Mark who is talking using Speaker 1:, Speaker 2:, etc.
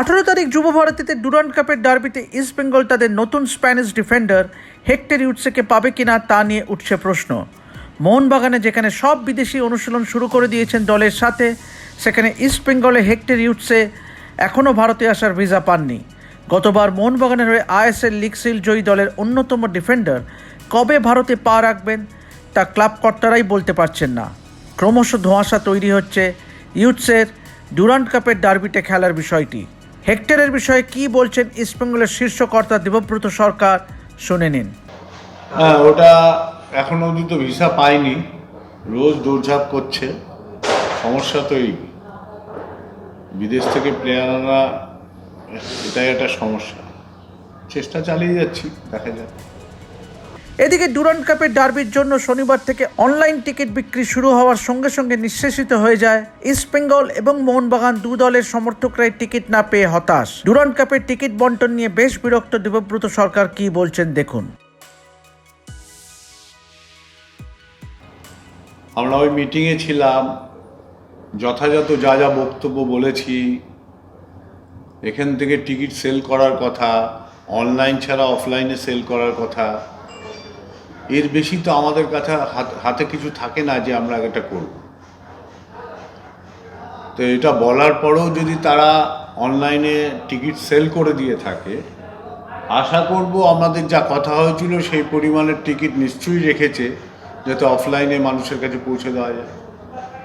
Speaker 1: আঠারো তারিখ যুব ভারতীতে ডুরান্ড কাপের ডার্বিতে ইস্ট বেঙ্গল তাদের নতুন স্প্যানিশ ডিফেন্ডার হেক্টর ইউটসেকে পাবে কিনা তা নিয়ে উঠছে প্রশ্ন। মোহনবাগানে যেখানে সব বিদেশি অনুশীলন শুরু করে দিয়েছেন দলের সাথে, সেখানে ইস্ট বেঙ্গলে হেক্টর ইউটসে এখনও ভারতে আসার ভিসা পাননি। গতবার মোহনবাগানের হয়ে আইএসএল লিগ সিল জয়ী দলের অন্যতম ডিফেন্ডার কবে ভারতে পা রাখবেন তা ক্লাব কর্তারাই বলতে পারছেন না। ক্রমশ ধোঁয়াশা তৈরি হচ্ছে ইউথসের ডুরান্ড কাপের ডার্বিতে খেলার বিষয়টি। হেক্টরের বিষয়ে কি বলছেন ইস্টবেঙ্গলের শীর্ষ কর্তা দেবব্রত সরকার, শুনে নিন।
Speaker 2: হ্যাঁ ওটা এখন অবধি তো ভিসা পাইনি। রোজ দৌড়ঝাঁপ করছে। সমস্যা তো এই। বিদেশ থেকে প্লেয়ার আনা এটাই একটা সমস্যা। চেষ্টা চালিয়ে যাচ্ছি, দেখা যাক।
Speaker 1: এদিকে ডুরান্ড কাপের ডার্বির জন্য শনিবার থেকে অনলাইন টিকিট বিক্রি শুরু হওয়ার সঙ্গে সঙ্গে নিঃশেষিত হয়ে যায় ইস্টবেঙ্গল এবং মোহনবাগান দু দলের সমর্থকরাই টিকিট না পেয়ে হতাশ। ডুরান্ড কাপের টিকিট বন্টন নিয়ে বেশ বিরক্ত দেবব্রত সরকার, কি বলছেন দেখুন।
Speaker 2: আমরা ওই মিটিংয়ে ছিলাম, যথাযথ যা যা বক্তব্য বলেছি, এখান থেকে টিকিট সেল করার কথা, অনলাইন ছাড়া অফলাইনে সেল করার কথা এর বেশি তো আমাদের কাছে হাতে কিছু থাকে না যে আমরা এটা করব। তো এটা বলার পরেও যদি তারা অনলাইনে টিকিট সেল করে দিয়ে থাকে, আশা করব আমাদের যা কথা হয়েছিল সেই পরিমাণের টিকিট নিশ্চয়ই রেখেছে, যাতে অফলাইনে মানুষের কাছে পৌঁছে দেওয়া যায়।